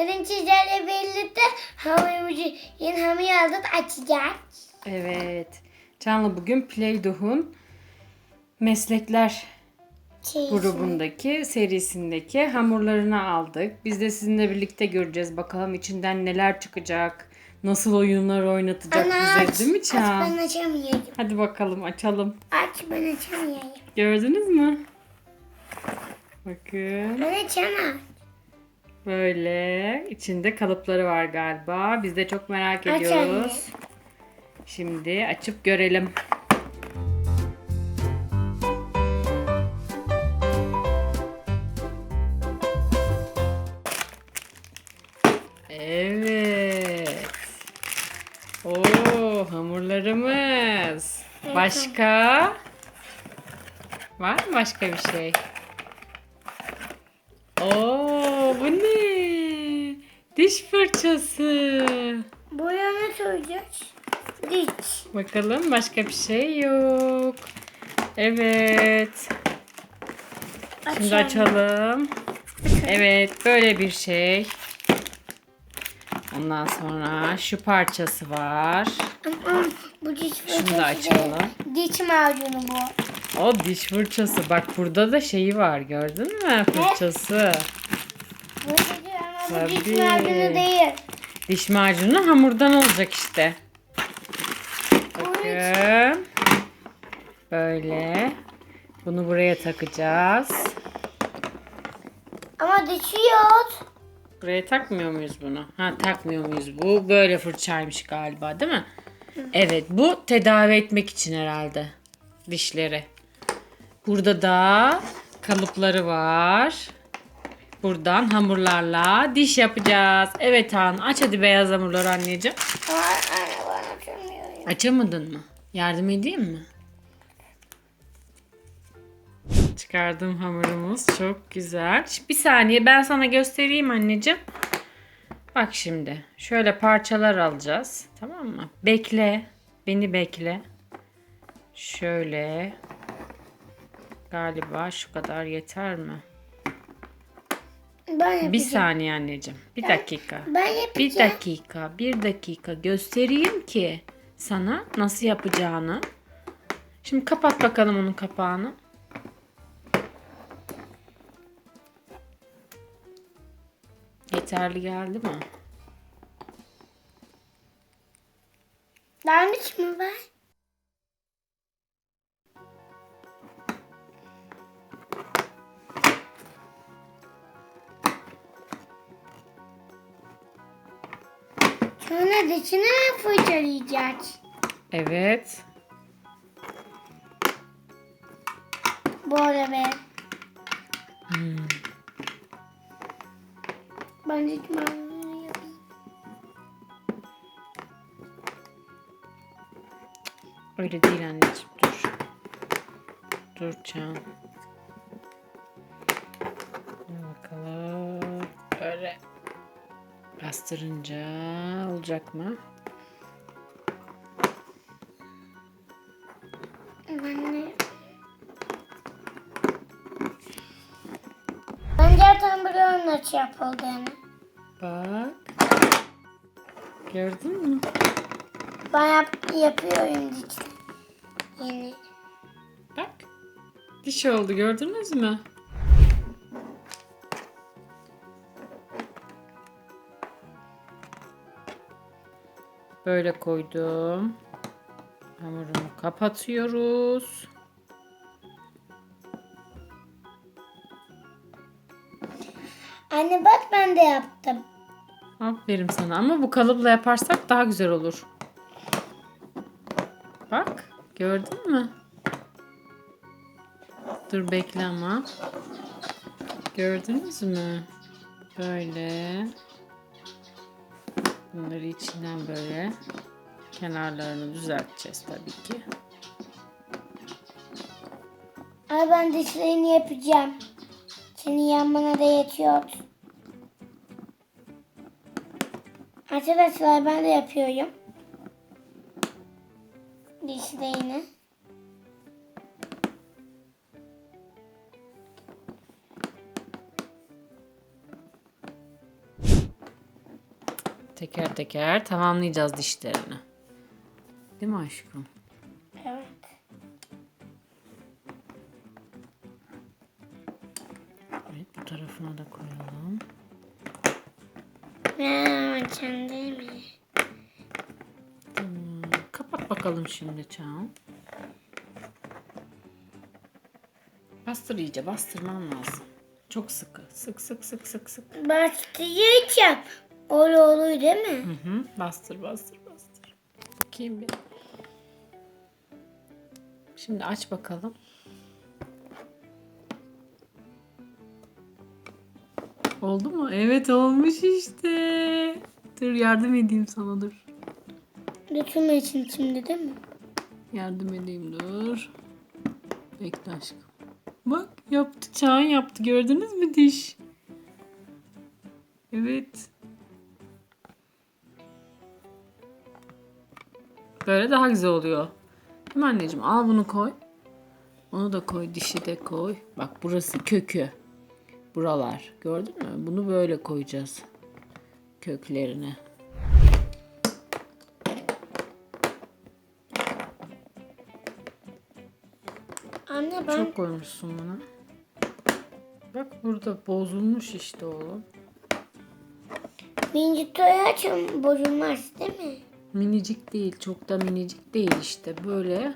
Senin çizgilerle birlikte hamurumuzu yeni hamur aldık açacağız. Evet. Canlı bugün Play-Doh'un meslekler Şey, grubundaki serisindeki hamurlarını aldık. Biz de sizinle birlikte göreceğiz. Bakalım içinden neler çıkacak. Nasıl oyunlar oynatacak Ana bize aç. değil mi Aç Çağan? ben açamıyorum. Hadi bakalım açalım. Aç ben açamıyorum. Gördünüz mü? Bakın. Ben açamam. Böyle içinde kalıpları var galiba. Biz de çok merak Aç ediyoruz. Şimdi açıp görelim. Evet. Oo hamurlarımız. Başka? Var mı başka bir şey? Oo? Diş fırçası. Buraya ne söyleyeceğiz? Diş. Bakalım başka bir şey yok. Evet. Şimdi açalım. Evet böyle bir şey. Ondan sonra şu parçası var. Bu diş Şunu da fırçası açalım. Diş macunu bu. O diş fırçası. Bak burada da şeyi var gördün mü fırçası. Bu bu diş Tabii. macunu değil. Diş macunu hamurdan olacak işte. Bakın. Böyle. Bunu buraya takacağız. Ama dişi yok. Buraya takmıyor muyuz bunu? Ha takmıyor muyuz? Bu böyle fırçaymış galiba değil mi? Evet bu tedavi etmek için herhalde. Dişleri. Burada da kalıpları var. Buradan hamurlarla diş yapacağız. Evet Han aç hadi beyaz hamurları anneciğim. Ama anne ben açamıyorum. Açamadın mı? Yardım edeyim mi? Çıkardığım hamurumuz çok güzel. Şimdi bir saniye ben sana göstereyim anneciğim. Bak şimdi şöyle parçalar alacağız. Tamam mı? Bekle. Beni bekle. Şöyle. Galiba şu kadar yeter mi? Ben yapacağım. Bir saniye anneciğim. Bir dakika. Ben yapacağım. Bir dakika, bir dakika göstereyim ki sana nasıl yapacağını. Şimdi kapat bakalım onun kapağını. Yeterli geldi mi? Yanlış mı var? Sonra mi fırçalayacağız? Evet. Böyle be. Hmm. Ben yapayım. Öyle değil anneciğim. Dur. Dur Can. Bastırınca olacak mı? De... Ben zaten biliyorum nasıl yapıldığını. Bak. Gördün mü? Ben yap yapıyorum dişini. Yeni. Bak. Diş oldu gördünüz mü? Böyle koydum. Hamurumu kapatıyoruz. Anne bak ben de yaptım. Aferin sana ama bu kalıpla yaparsak daha güzel olur. Bak gördün mü? Dur bekle ama. Gördünüz mü? Böyle. Bunları içinden böyle kenarlarını düzelteceğiz tabii ki. Ay ben dişlerini yapacağım. Senin yanmana da yetiyor. Arkadaşlar ben de yapıyorum. Dişlerini. Teker teker tamamlayacağız dişlerini. Değil mi aşkım? Evet. Evet bu tarafına da koyalım. Sen değil mi? Hmm, kapat bakalım şimdi Çağan. Bastır iyice bastırman lazım. Çok sıkı. Sık sık sık sık sık. Bastıracağım. Öyle oluyor değil mi? Hı hı. Bastır bastır bastır. Bakayım bir. Şimdi aç bakalım. Oldu mu? Evet olmuş işte. Dur yardım edeyim sana dur. Dökülmesin şimdi değil mi? Yardım edeyim dur. Bekle aşkım. Bak yaptı Çağan yaptı gördünüz mü diş? Evet. Böyle daha güzel oluyor. Değil mi anneciğim? Al bunu koy. Onu da koy. Dişi de koy. Bak burası kökü. Buralar. Gördün mü? Bunu böyle koyacağız. Köklerine. Anne ben Çok koymuşsun bunu. Bak burada bozulmuş işte oğlum. birinci toyu açım bozulmaz değil mi? Minicik değil. Çok da minicik değil işte. Böyle.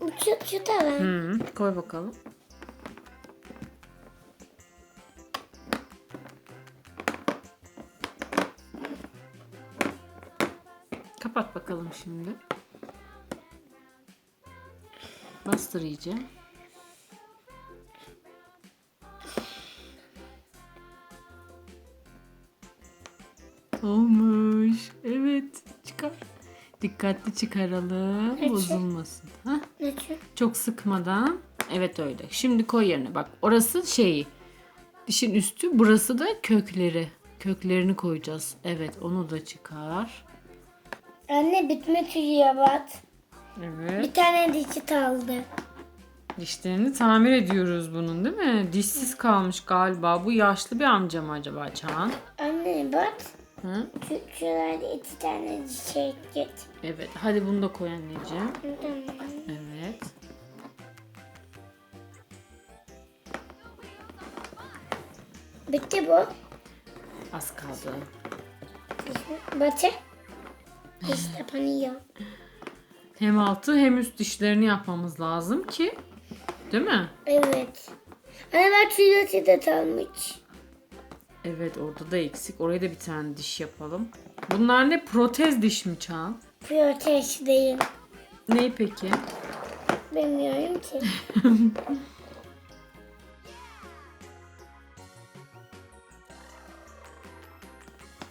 Uçuk şu da var. Hı, koy bakalım. Kapat bakalım şimdi. Bastır iyice. Olmuş. Evet. Çıkar. Dikkatli çıkaralım. Peki. Bozulmasın. Şu? Çok sıkmadan. Evet öyle. Şimdi koy yerine. Bak orası şeyi. Dişin üstü. Burası da kökleri. Köklerini koyacağız. Evet onu da çıkar. Anne bitmek üzere bak. Evet. Bir tane dişi kaldı. Dişlerini tamir ediyoruz bunun değil mi? Dişsiz kalmış galiba. Bu yaşlı bir amca mı acaba Çağan? Anne bak. Hı? Şu, şuralarda iki tane diş eklet. Evet. Hadi bunu da koy anneciğim. Tamam. Evet. Bitti bu. Az kaldı. Batı. Diş kapanıyor. Hem altı hem üst dişlerini yapmamız lazım ki. Değil mi? Evet. Anne bak şurası da kalmış. Evet orada da eksik. Oraya da bir tane diş yapalım. Bunlar ne? Protez diş mi Çağan? Protez değil. Ne peki? Bilmiyorum ki.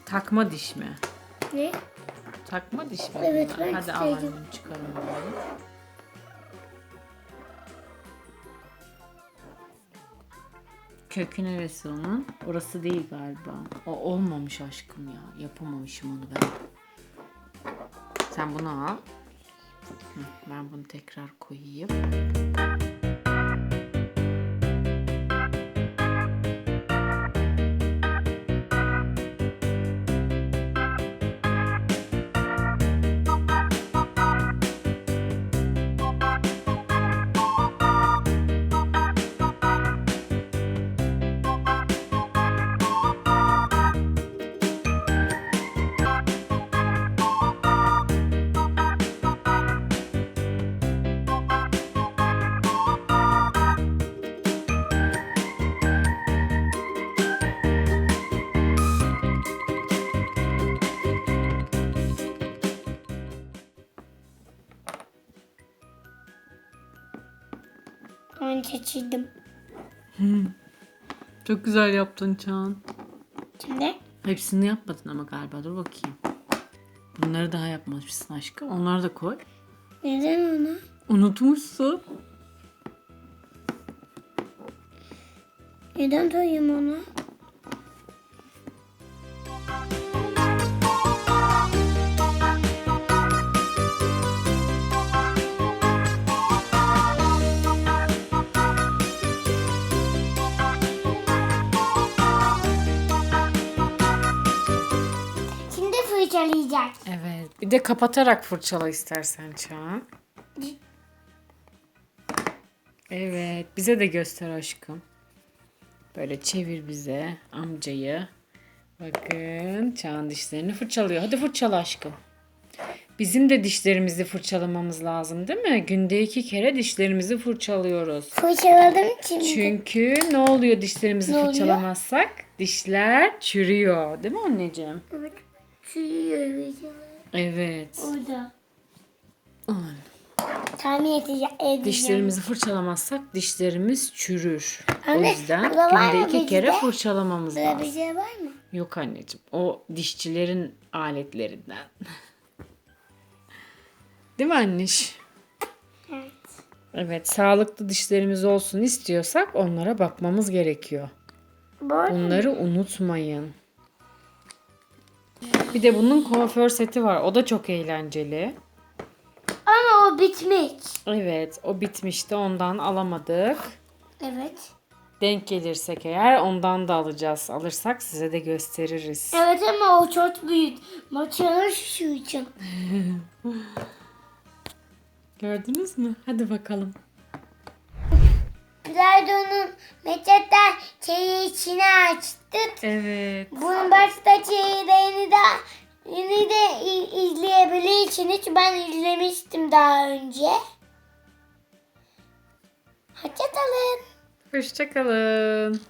Takma diş mi? ne? Takma diş mi? Evet, bunlar? ben Hadi al istedim. annem çıkaralım. Kökü neresi onun? Orası değil galiba. O olmamış aşkım ya. Yapamamışım onu ben. Sen bunu al. Ben bunu tekrar koyayım. Ben seçildim. Çok güzel yaptın Çağan. Şimdi Hepsini yapmadın ama galiba. Dur bakayım. Bunları daha yapmamışsın aşkım. Onları da koy. neden onu? Unutmuşsun. Neden koyayım onu? Fırçalayacak. Evet. Bir de kapatarak fırçala istersen Çağan. Evet. Bize de göster aşkım. Böyle çevir bize amcayı. Bakın Çağan dişlerini fırçalıyor. Hadi fırçala aşkım. Bizim de dişlerimizi fırçalamamız lazım değil mi? Günde iki kere dişlerimizi fırçalıyoruz. Fırçaladım şimdi. Çünkü ne oluyor dişlerimizi Ne oluyor? fırçalamazsak? Dişler çürüyor. Değil mi anneciğim? Evet. Evet. Orada. Aman. Tahmin edeceğim. Dişlerimizi fırçalamazsak dişlerimiz çürür. o Anne, yüzden burada var günde iki kere fırçalamamız bir lazım. şey var mı? Yok anneciğim. O dişçilerin aletlerinden. Değil mi anneş? Evet. Evet, sağlıklı dişlerimiz olsun istiyorsak onlara bakmamız gerekiyor. Bu Bunları unutmayın. Bir de bunun kuaför seti var. O da çok eğlenceli. Ama o bitmiş. Evet, o bitmişti. Ondan alamadık. Evet. Denk gelirsek eğer ondan da alacağız. Alırsak size de gösteririz. Evet ama o çok büyük. Maçanın şu için. Gördünüz mü? Hadi bakalım. Bilardo'nun Meçetler şeyi içine açtık. Evet. Bunun başta çeyreğini de yeni de i- izleyebilir için hiç ben izlemiştim daha önce. Hoşçakalın. Hoşçakalın.